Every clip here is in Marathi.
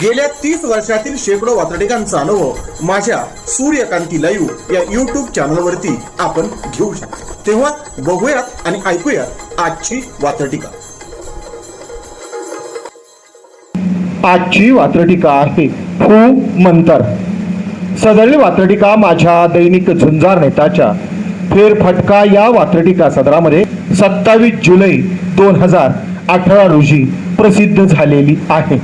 गेल्या तीस वर्षातील शेकडो वातडिकांचा अनुभव माझ्या सूर्यकांती लाईव्ह या युट्यूब चॅनलवरती आपण घेऊ शकतो. तेव्हा बघूयात आणि ऐकूयात आजची वातडिका आजची वात्रटिका आहे फू मंतर. सदरली वात्रटिका माझ्या दैनिक झुंजार नेताच्या. फेरफटका या वात्रटिका सदरामध्ये सत्तावीस जुलै दोन हजार अठरा रोजी प्रसिद्ध झालेली आहे.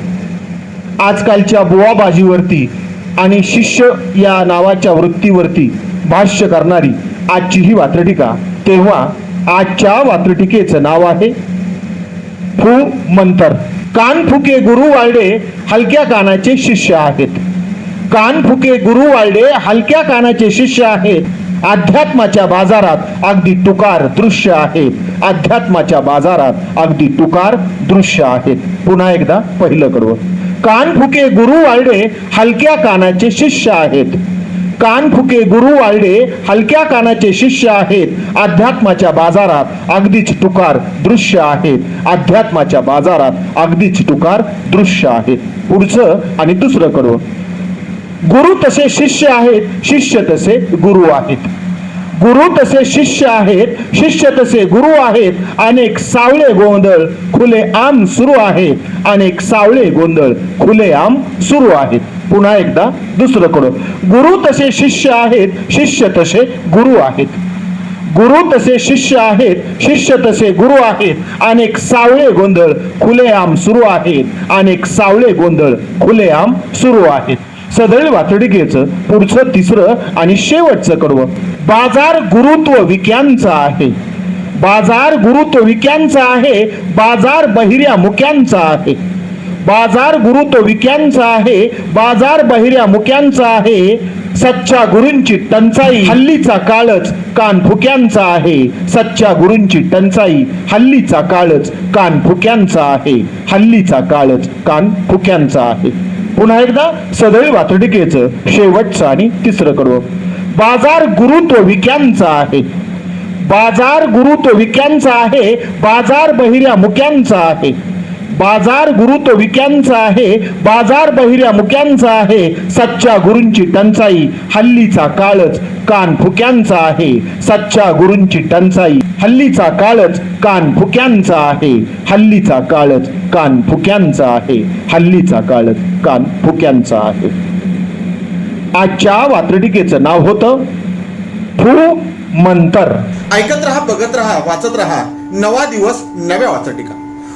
आजकालच्या बुवाबाजीवरती आणि शिष्य या नावाच्या वृत्तीवरती भाष्य करणारी आजची ही वात्रटिका. तेव्हा आजच्या वात्रटिकेचं नाव आहे फू मंतर. कान फुके गुरु वाळडे हलक्या कानाचे शिष्य आहेत. कान फुके गुरु वाळडे हलक्या कानाचे शिष्य आहेत. अध्यात्माच्या बाजारात अगदी तुकार दृश्य आहेत अध्यात्माच्या बाजारात अगदी तुकार दृश्य आहेत. पुन्हा एकदा पहिलं कडवं. कान फुके गुरु वाल्डे हलक्या कानाचे शिष्य आहेत. कानफुके गुरु वाल्डे हलक्या कानाचे शिष्य आहेत. अध्यात्माच्या बाजारात अगदीच तुकार दृश्य आहेत. अध्यात्माच्या बाजारात अगदीच तुकार दृश्य आहेत. पुढचं आणि दुसरं कडवं गुरु तसे शिष्य आहेत शिष्य तसे गुरु आहेत. गुरु तसे शिष्य आहेत शिष्य तसे गुरु आहेत अनेक सावळे गोंधळ खुले आम सुरू आहेत अनेक सावळे गोंधळ खुले आम सुरू आहेत. पुन्हा एकदा दुसरं गुरु तसे शिष्य आहेत शिष्य तसे गुरु आहेत. गुरु तसे शिष्य आहेत शिष्य तसे गुरु आहेत अनेक सावळे गोंधळ खुलेआम सुरू आहेत अनेक सावळे गोंधळ खुलेआम सुरू आहेत. सदळ वातडिकेचं पुढचं तिसरं आणि शेवटचं कडवं. बाजार गुरुत्व विक्यांचा आहे. बाजार गुरुत्व विक्यांचा आहे बाजार बहिऱ्या मुक्यांचा आहे. बाजार गुरुत्व विक्यांचा आहे बाजार बहिऱ्या मुक्यांचा आहे. सच्च्या गुरूंची टंचाई हल्लीचा काळच कान फुक्यांचा आहे. सच्च्या गुरूंची टंचाई हल्लीचा काळच कान फुक्यांचा आहे. हल्लीचा काळच कान फुक्यांचा आहे. पुन्हा एकदा सदैव वातडिकेचं शेवटचं आणि तिसरं कडवं बाजार गुरुत्व विक्यांचा आहे. बाजार गुरुत्व विक्यांचा आहे बाजार बहिऱ्या मुक्यांचा आहे. बाजार गुरुत्व विक्यांचा आहे बाजार बहिऱ्या मुक्यांचा आहे. सच्च्या गुरूंची टंचाई हल्लीचा काळच कान फुक्यांचा आहे. सच्च्या गुरूंची टंचाई हल्लीचा काळच कान फुक्यांचा आहे. हल्लीचा काळच कान फुक्यांचा आहे. हल्लीचा काळच कान फुक्यांचा आहे. आजच्या वात्रटिकेचं नाव होतं फू मंतर. ऐकत रहा बघत रहा वाचत रहा. नवा दिवस नव्या वाचटिका